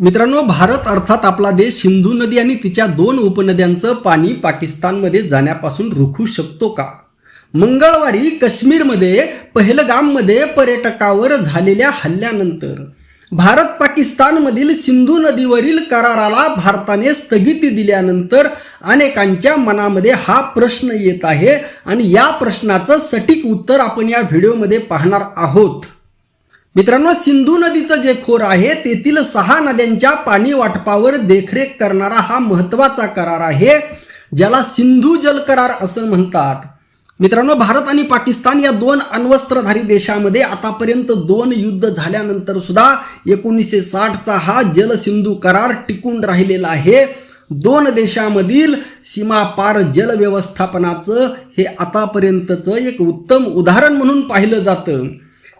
मित्रांनो भारत अर्थात आपला देश सिंधू नदी आणि तिच्या दोन उपनद्यांचं पाणी पाकिस्तानमध्ये जाण्यापासून रोखू शकतो का? मंगळवारी काश्मीरमध्ये पहलगाममध्ये पर्यटकावर झालेल्या हल्ल्यानंतर भारत पाकिस्तानमधील सिंधू नदीवरील कराराला भारताने स्थगिती दिल्यानंतर अनेकांच्या मनामध्ये हा प्रश्न येत आहे आणि या प्रश्नाचं सटीक उत्तर आपण या व्हिडिओमध्ये पाहणार आहोत. मित्रांनो सिंधू नदीचं जे खोर आहे तेथील सहा नद्यांच्या पाणी वाटपावर देखरेख करणारा हा महत्त्वाचा करार आहे ज्याला सिंधू जल करार असं म्हणतात. मित्रांनो भारत आणि पाकिस्तान या दोन अण्वस्त्रधारी देशामध्ये आतापर्यंत दोन युद्ध झाल्यानंतर सुद्धा एकोणीसशे साठचा हा जल सिंधू करार टिकून राहिलेला आहे. दोन देशामधील सीमापार जल व्यवस्थापनाचं हे आतापर्यंतचं एक उत्तम उदाहरण म्हणून पाहिलं जातं.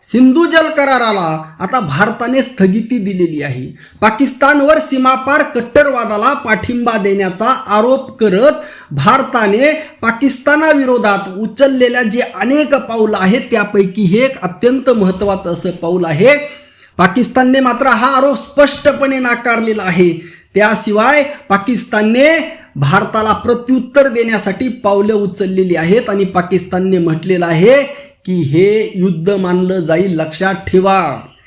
सिंधू जल कराराला आता भारताने स्थगिती दिलेली आहे. पाकिस्तानवर सीमापार कट्टरवादाला पाठिंबा देण्याचा आरोप करत भारताने पाकिस्तानाविरोधात उचललेल्या जे अनेक पाऊल आहेत त्यापैकी हे एक अत्यंत महत्त्वाचं असं पाऊल आहे. पाकिस्तानने मात्र हा आरोप स्पष्टपणे नाकारलेला आहे. त्याशिवाय पाकिस्तानने भारताला प्रत्युत्तर देण्यासाठी पावलं उचललेली आहेत आणि पाकिस्तानने म्हटलेलं आहे की हे युद्ध मानलं जाईल लक्षात ठेवा.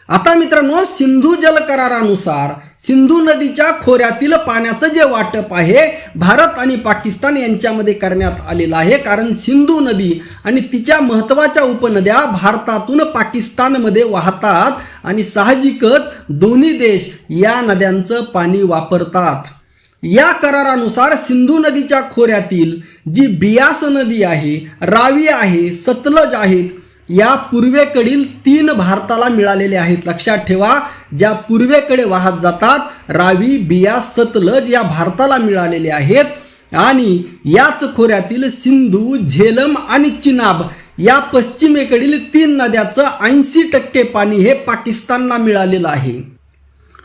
आता मित्रांनो सिंधू जल करारानुसार सिंधू नदीच्या खोऱ्यातील पाण्याचं जे वाटप आहे भारत आणि पाकिस्तान यांच्यामध्ये करण्यात आलेलं आहे. कारण सिंधू नदी आणि तिच्या महत्त्वाच्या उपनद्या भारतातून पाकिस्तानमध्ये वाहतात आणि साहजिकच दोन्ही देश या नद्यांचं पाणी वापरतात. या करारानुसार सिंधू नदीच्या खोऱ्यातील जी बियास नदी आहे रावी आहे सतलज आहेत या पूर्वेकडील तीन भारताला मिळालेले आहेत. लक्षात ठेवा ज्या पूर्वेकडे वाहत जातात रावी बियास सतलज या भारताला मिळालेले आहेत. आणि याच खोऱ्यातील सिंधू झेलम आणि चिनाब या पश्चिमेकडील तीन नद्याचं ऐंशी टक्के पाणी हे पाकिस्तानला मिळालेलं आहे.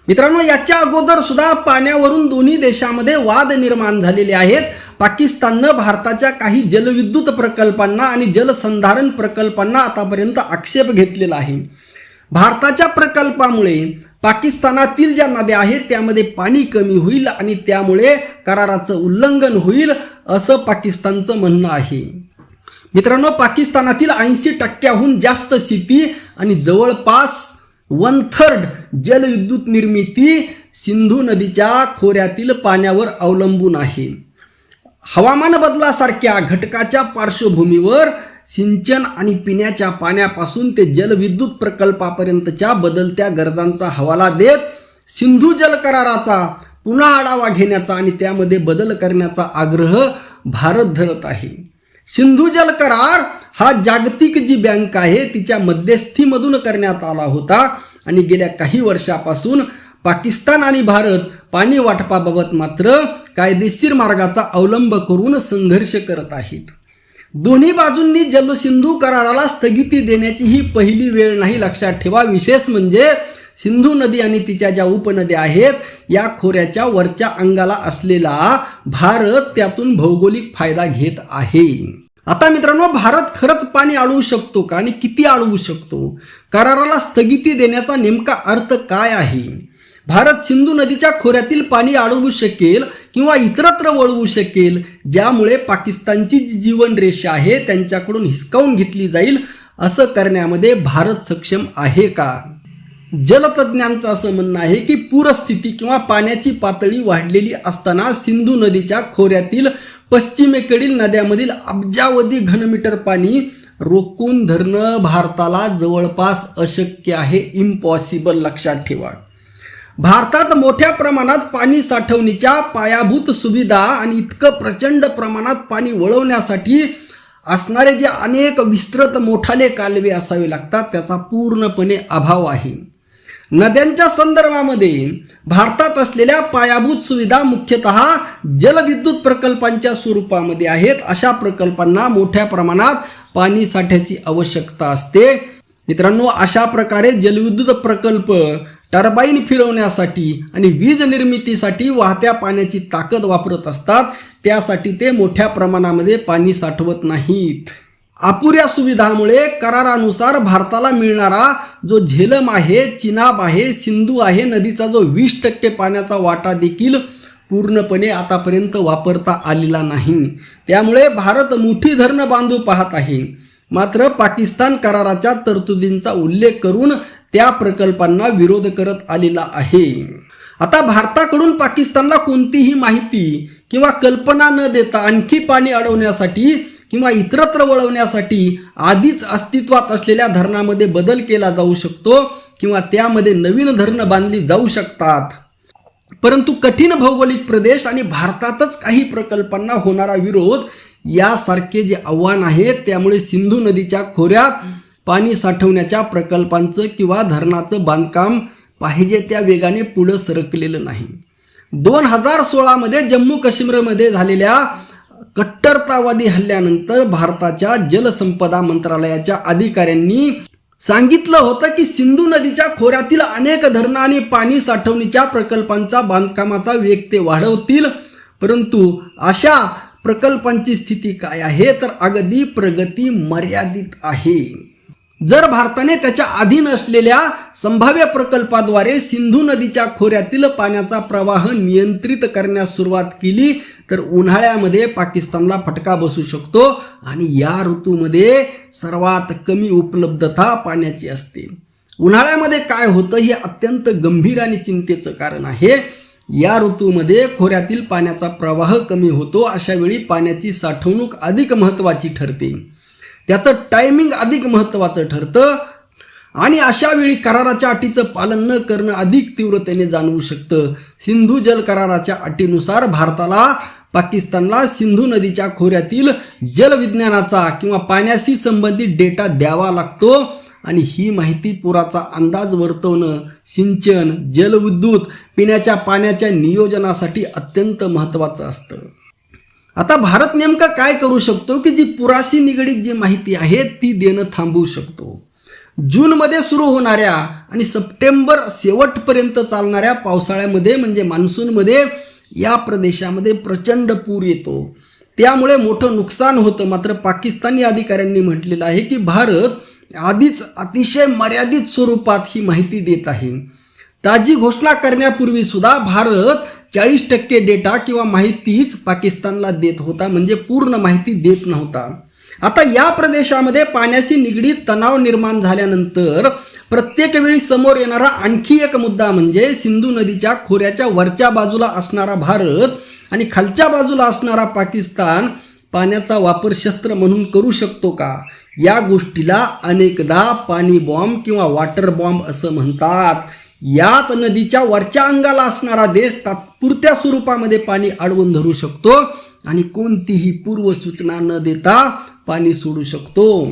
मित्रांनो याच्या अगोदर सुद्धा पाण्यावरून दोन्ही देशामध्ये वाद निर्माण झालेले आहेत. पाकिस्ताननं भारताच्या काही जलविद्युत प्रकल्पांना आणि जलसंधारण प्रकल्पांना आतापर्यंत आक्षेप घेतलेला आहे. भारताच्या प्रकल्पामुळे पाकिस्तानातील ज्या नद्या आहेत त्यामध्ये पाणी कमी होईल आणि त्यामुळे कराराचं उल्लंघन होईल असं पाकिस्तानचं म्हणणं आहे. मित्रांनो पाकिस्तानातील ऐंशी टक्क्याहून जास्त शेती आणि जवळपास वन थर्ड जलविद्युत निर्मिती सिंधू नदीच्या खोऱ्यातील पाण्यावर अवलंबून आहे. हवामान बदलासारख्या घटकाच्या पार्श्वभूमीवर सिंचन आणि पिण्याच्या पाण्यापासून ते जलविद्युत प्रकल्पापर्यंतच्या बदलत्या गरजांचा हवाला देत सिंधू जल कराराचा पुन्हा आढावा घेण्याचा आणि त्यामध्ये बदल करण्याचा आग्रह भारत धरत आहे. सिंधू जल करार हा जागतिक जी बँक आहे तिच्या मध्यस्थीमधून करण्यात आला होता आणि गेल्या काही वर्षापासून पाकिस्तान आणि भारत पाणी वाटपाबाबत मात्र कायदेशीर मार्गाचा अवलंब करून संघर्ष करत आहेत. दोन्ही बाजूंनी जलसिंधू कराराला स्थगिती देण्याची ही पहिली वेळ नाही लक्षात ठेवा. विशेष म्हणजे सिंधू नदी आणि तिच्या ज्या उपनद्या आहेत या खोऱ्याच्या वरच्या अंगाला असलेला भारत त्यातून भौगोलिक फायदा घेत आहे. आता मित्रांनो भारत खरंच पाणी अडवू शकतो का आणि किती अडवू शकतो? कराराला स्थगिती देण्याचा नेमका अर्थ काय आहे? भारत सिंधू नदीच्या खोऱ्यातील पाणी अडवू शकेल किंवा इतरत्र वळवू शकेल ज्यामुळे पाकिस्तानची जी जीवनरेषा आहे त्यांच्याकडून हिसकावून घेतली जाईल असं करण्यामध्ये भारत सक्षम आहे का? जलतज्ञांचं असं म्हणणं आहे की पूरस्थिती किंवा पाण्याची पातळी वाढलेली असताना सिंधू नदीच्या खोऱ्यातील पश्चिमेकडील नद्यामधील अब्जावधी घनमीटर पाणी रोखून धरणं भारताला जवळपास अशक्य आहे इम्पॉसिबल लक्षात ठेवा. भारतात मोठ्या प्रमाणात पाणी साठवणीच्या पायाभूत सुविधा आणि इतकं प्रचंड प्रमाणात पाणी वळवण्यासाठी असणारे जे अनेक विस्तृत मोठाले कालवे असावे लागतात त्याचा पूर्णपणे अभाव आहे. नद्यांच्या संदर्भामध्ये भारतात असलेल्या पायाभूत सुविधा मुख्यतः जलविद्युत प्रकल्पांच्या स्वरूपामध्ये आहेत. अशा प्रकल्पांना मोठ्या प्रमाणात पाणी साठ्याची आवश्यकता असते. मित्रांनो अशा प्रकारे जलविद्युत प्रकल्प टर्बाईन फिरवण्यासाठी आणि वीज निर्मितीसाठी वाहत्या पाण्याची ताकद वापरत असतात त्यासाठी ते मोठ्या प्रमाणामध्ये पाणी साठवत नाहीत. अपुऱ्या सुविधामुळे करारानुसार भारताला मिळणारा जो झेलम आहे चिनाब आहे सिंधू आहे नदीचा जो वीस टक्के पाण्याचा वाटा देखील पूर्णपणे आतापर्यंत वापरता आलेला नाही. त्यामुळे भारत मोठी धरणं बांधू पाहत आहे. मात्र पाकिस्तान कराराच्या तरतुदींचा उल्लेख करून त्या प्रकल्पांना विरोध करत आलेला आहे. आता भारताकडून पाकिस्तानला कोणतीही माहिती किंवा कल्पना न देता आणखी पाणी अडवण्यासाठी किंवा इतरत्र वळवण्यासाठी आधीच अस्तित्वात असलेल्या धरणामध्ये बदल केला जाऊ शकतो किंवा त्यामध्ये नवीन धरणं बांधली जाऊ शकतात. परंतु कठीण भौगोलिक प्रदेश आणि भारतातच काही प्रकल्पांना होणारा विरोध यासारखे जे आव्हान आहे त्यामुळे सिंधू नदीच्या खोऱ्यात पाणी साठवण्याच्या प्रकल्पांचं किंवा धरणाचं बांधकाम पाहिजे त्या वेगाने पुढं सरकलेलं नाही. दोन हजार सोळामध्ये जम्मू काश्मीरमध्ये झालेल्या कट्टरतावादी हल्ल्यानंतर भारताच्या जलसंपदा मंत्रालयाच्या अधिकाऱ्यांनी सांगितलं होतं की सिंधू नदीच्या खोऱ्यातील अनेक धरणं आणि पाणी साठवणीच्या प्रकल्पांचा बांधकामाचा वेग ते वाढवतील. परंतु अशा प्रकल्पांची स्थिती काय आहे? तर अगदी प्रगती मर्यादित आहे. जर भारताने त्याच्या अधीन असलेल्या संभाव्य प्रकल्पाद्वारे सिंधू नदीच्या खोऱ्यातील पाण्याचा प्रवाह नियंत्रित करण्यास सुरुवात केली तर उन्हाळ्यामध्ये पाकिस्तानला फटका बसू शकतो आणि या ऋतूमध्ये सर्वात कमी उपलब्धता पाण्याची असते. उन्हाळ्यामध्ये काय होतं हे अत्यंत गंभीर आणि चिंतेचं कारण आहे. या ऋतूमध्ये खोऱ्यातील पाण्याचा प्रवाह कमी होतो अशा वेळी पाण्याची साठवणूक अधिक महत्त्वाची ठरते. त्याचं टायमिंग अधिक महत्त्वाचं ठरतं. आणि अशा वेळी कराराच्या अटीचं पालन न करणं अधिक तीव्रतेने जाणवू शकतं. सिंधू जल कराराच्या अटीनुसार भारताला पाकिस्तानला सिंधू नदीच्या खोऱ्यातील जलविज्ञानाचा किंवा पाण्याशी संबंधित डेटा द्यावा लागतो. आणि ही माहिती पुराचा अंदाज वर्तवणं सिंचन जलविद्युत पिण्याच्या पाण्याच्या नियोजनासाठी अत्यंत महत्त्वाचं असतं. आता भारत नेमका काय करू शकतो की जी पुराशी निगडीत जी माहिती आहे ती देणं थांबवू शकतो? जूनमध्ये सुरू होणाऱ्या आणि सप्टेंबर शेवटपर्यंत चालणाऱ्या पावसाळ्यामध्ये म्हणजे मान्सूनमध्ये या प्रदेशामध्ये प्रचंड पूर येतो. त्यामुळे मोठं नुकसान होतं. मात्र पाकिस्तानी अधिकाऱ्यांनी म्हटलेलं आहे की भारत आधीच अतिशय मर्यादित स्वरूपात ही माहिती देत आहे. ताजी घोषणा करण्यापूर्वी सुद्धा भारत चाळीस टक्के डेटा किंवा माहितीच पाकिस्तानला देत होता म्हणजे पूर्ण माहिती देत नव्हता. आता या प्रदेशामध्ये पाण्याशी निगडीत तणाव निर्माण झाल्यानंतर प्रत्येक वेळी समोर येणारा आणखी एक मुद्दा म्हणजे सिंधू नदीच्या खोऱ्याच्या वरच्या बाजूला असणारा भारत आणि खालच्या बाजूला असणारा पाकिस्तान पाण्याचा वापर शस्त्र म्हणून करू शकतो का? या गोष्टीला अनेकदा पाणी बॉम्ब किंवा वॉटर बॉम्ब असं म्हणतात. यात नदीच्या वरच्या अंगाला असणारा देश तात्पुरत्या स्वरूपामध्ये पाणी अडवून धरू शकतो आणि कोणतीही पूर्वसूचना न देता पाणी सोडू शकतो.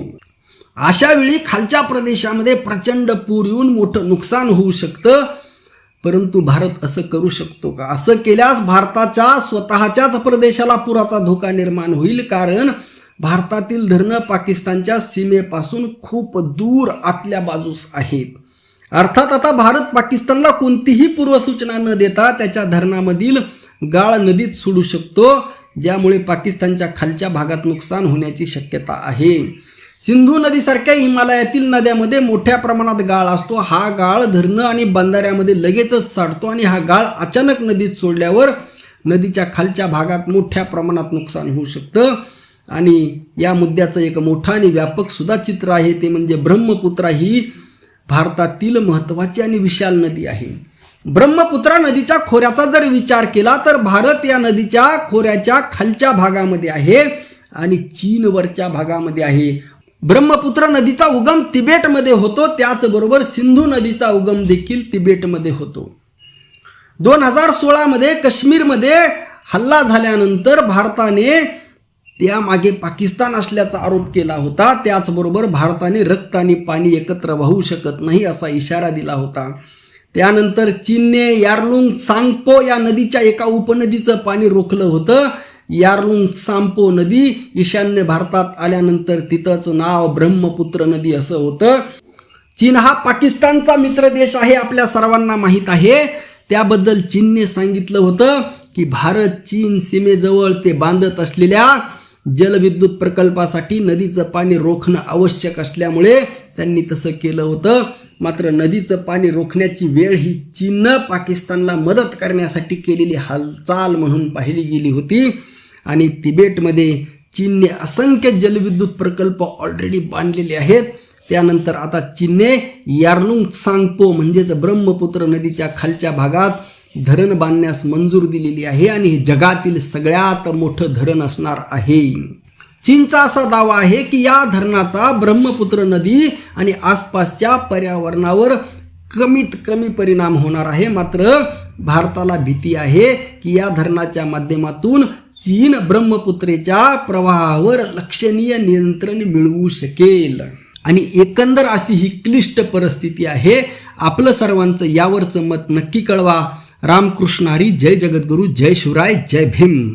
अशा वेळी खालच्या प्रदेशामध्ये प्रचंड पूर येऊन मोठं नुकसान होऊ शकतं. परंतु भारत असं करू शकतो का? असं केल्यास भारताच्या स्वतःच्याच प्रदेशाला पुराचा धोका निर्माण होईल कारण भारतातील धरणं पाकिस्तानच्या सीमेपासून खूप दूर आतल्या बाजूस आहेत. अर्थात आता भारत पाकिस्तानला कोणतीही पूर्वसूचना न देता त्याच्या धरणामधील गाळ नदीत सोडू शकतो ज्यामुळे पाकिस्तानच्या खालच्या भागात नुकसान होण्याची शक्यता आहे. सिंधू नदीसारख्या हिमालयातील नद्यामध्ये मोठ्या प्रमाणात गाळ असतो. हा गाळ धरणं आणि बंधाऱ्यामध्ये लगेचच साठतो आणि हा गाळ अचानक नदीत सोडल्यावर नदीच्या खालच्या भागात मोठ्या प्रमाणात नुकसान होऊ शकतं. आणि या मुद्द्याचं एक मोठं आणि व्यापक सुद्धा चित्र आहे ते म्हणजे ब्रह्मपुत्रा ही भारतातील महत्त्वाची आणि विशाल नदी आहे. ब्रह्मपुत्रा नदीच्या खोऱ्याचा जर विचार केला तर भारत या नदीच्या खोऱ्याच्या खालच्या भागामध्ये आहे आणि चीनवरच्या भागामध्ये आहे. ब्रह्मपुत्र नदीचा उगम तिबेटमध्ये होतो त्याचबरोबर सिंधू नदीचा उगम देखील तिबेटमध्ये होतो. दोन हजार सोळामध्ये काश्मीरमध्ये हल्ला झाल्यानंतर भारताने त्यामागे पाकिस्तान असल्याचा आरोप केला होता. त्याचबरोबर भारताने रक्त आणि पाणी एकत्र वाहू शकत नाही असा इशारा दिला होता. त्यानंतर चीनने यार्लुंग सांगपो या नदीच्या एका उपनदीचं पाणी रोखलं होतं. यार्लुंग सांपो नदी ईशान्य भारतात आल्यानंतर तिथंच नाव ब्रह्मपुत्र नदी असं होतं. चीन हा पाकिस्तानचा मित्र देश आहे आपल्या सर्वांना माहीत आहे. त्याबद्दल चीनने सांगितलं होतं की भारत चीन सीमेजवळ ते बांधत असलेल्या जलविद्युत प्रकल्पासाठी नदीचं पाणी रोखणं आवश्यक असल्यामुळे त्यांनी तसं केलं होतं. मात्र नदीचं पाणी रोखण्याची वेळ ही चीननं पाकिस्तानला मदत करण्यासाठी केलेली हालचाल म्हणून पाहिली गेली होती. आणि तिबेटमध्ये चीनने असंख्य जलविद्युत प्रकल्प ऑलरेडी बांधलेले आहेत. त्यानंतर आता चीनने यार्लुंग सांगपो म्हणजेच ब्रह्मपुत्र नदीच्या खालच्या भागात धरण बांधण्यास मंजूर दिलेली आहे आणि हे जगातील सगळ्यात मोठं धरण असणार आहे. चीनचा असा दावा आहे की या धरणाचा ब्रह्मपुत्र नदी आणि आसपासच्या पर्यावरणावर कमीत कमी परिणाम होणार आहे. मात्र भारताला भीती आहे की या धरणाच्या माध्यमातून चीन ब्रह्मपुत्रेच्या प्रवाहावर लक्षणीय नियंत्रण मिळवू शकेल. आणि एकंदर अशी ही क्लिष्ट परिस्थिती आहे. आपलं सर्वांचं यावरचं मत नक्की कळवा. रामकृष्णारी जय जगद्गुरू जय शिवराय जय भीम.